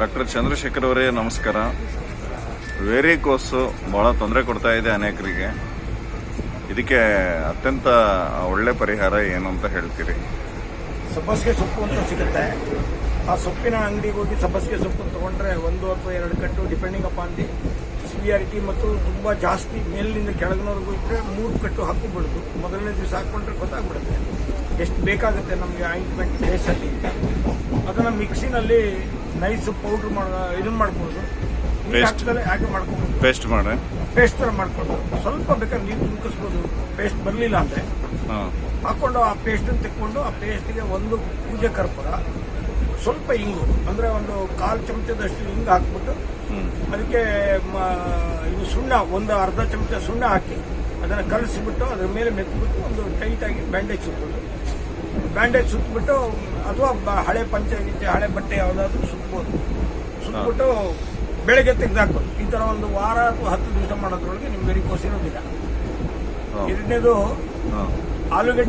Doctor Chandrashekhar ಅವರೇ, ನಮಸ್ಕಾರ. ವೇರಿಕೋಸು ಬಹಳ ತೊಂದರೆ ಕೊಡ್ತಾ ಇದೆ ಅನೇಕರಿಗೆ. ಇದಕ್ಕೆ ಅತ್ಯಂತ ಒಳ್ಳೆ ಪರಿಹಾರ ಏನು ಅಂತ ಹೇಳ್ತೀರಿ? ಸಬ್ಬಸಿಗೆ ಸೊಪ್ಪು ಅಂತ ಸಿಗುತ್ತೆ. ಆ ಸೊಪ್ಪಿನ ಅಂಗಡಿಗೆ ಹೋಗಿ ಸಬ್ಬಸಿಗೆ ಸೊಪ್ಪು ತಗೊಂಡ್ರೆ ಒಂದು ಅಥವಾ ಎರಡು ಕಟ್ಟು ಡಿಪೆಂಡಿಂಗ್ ಅಪಾನ್ ದಿ ಸಿವಿಯಾರಿಟಿ ಮತ್ತು ತುಂಬ ಜಾಸ್ತಿ ಮೇಲಿನಿಂದ ಕೆಳಗಿನವರೆಗೂ ಇದ್ರೆ ಮೂರು ಕಟ್ಟು ಹಾಕಿಬಿಡೋದು ಮೊದಲನೇ ದಿವಸ ಹಾಕೊಂಡ್ರೆ ಗೊತ್ತಾಗ್ಬಿಡುತ್ತೆ. ಎಷ್ಟು ಬೇಕಾಗುತ್ತೆ ನಮಗೆ ಆಯಿಂಟ್ಮೆಂಟ್ ಬೇಸಲ್ಲಿ ಅದನ್ನು ಮಿಕ್ಸಿನಲ್ಲಿ ನೈಸ್ ಪೌಡ್ರ್ ಮಾಡ ಇದನ್ನ ಮಾಡ್ಬೋದು. ನೀರು Paste. ಹಾಗೆ ಮಾಡ್ಕೊಬೋದು. ಪೇಸ್ಟ್ ಮಾಡಿ. ಪೇಸ್ಟ್ ಥರ ಮಾಡ್ಕೊಂಡು ಸ್ವಲ್ಪ ಬೇಕಾದ್ರೆ ನೀರು ತುಂಬಿಸ್ಬೋದು. ಪೇಸ್ಟ್ ಬರಲಿಲ್ಲ ಅಂದರೆ. ಹಾಕೊಂಡು ಆ ಪೇಸ್ಟನ್ನು ತೆಕ್ಕೊಂಡು ಆ ಪೇಸ್ಟ್ಗೆ ಒಂದು ಪೂಜೆ ಕರ್ಪೂರ ಸ್ವಲ್ಪ ಹಿಂಗು ಅಂದರೆ ಒಂದು ಕಾಲು ಚಮಚದಷ್ಟು ಹಿಂಗು ಹಾಕ್ಬಿಟ್ಟು ಅದಕ್ಕೆ ಇದು ಸುಣ್ಣ ಒಂದು ಅರ್ಧ ಚಮಚ ಸುಣ್ಣ ಹಾಕಿ ಅದನ್ನು ಕಲಸಿಬಿಟ್ಟು ಅದ್ರ ಮೇಲೆ ಮೆತ್ಬಿಟ್ಟು ಒಂದು ಟೈಟಾಗಿ ಬ್ಯಾಂಡೇಜ್ ಸುತ್ತೋದು ಬ್ಯಾಂಡೇಜ್ ಸುತ್ತಬಿಟ್ಟು ಅಥವಾ ಹಳೆ ಪಂಚೆ ಗಿಂಚೆ ಹಳೆ ಬಟ್ಟೆ ಯಾವುದಾದ್ರೂ ಸುತ್ತಬಹುದು ಸುತ್ತಬಿಟ್ಟು ಬೆಳಗ್ಗೆ ತೆಗೆದಾಕೋದು ಈ ಥರ ಒಂದು ವಾರ ಅಥವಾ ಹತ್ತು ದಿವಸ ಮಾಡೋದ್ರೊಳಗೆ ನಿಮ್ಗೆ ವೆರಿಕೋಸ್ ಇರೋದಿಲ್ಲ. ಎರಡನೇದು ಆಲೂಗಡ್ಡೆ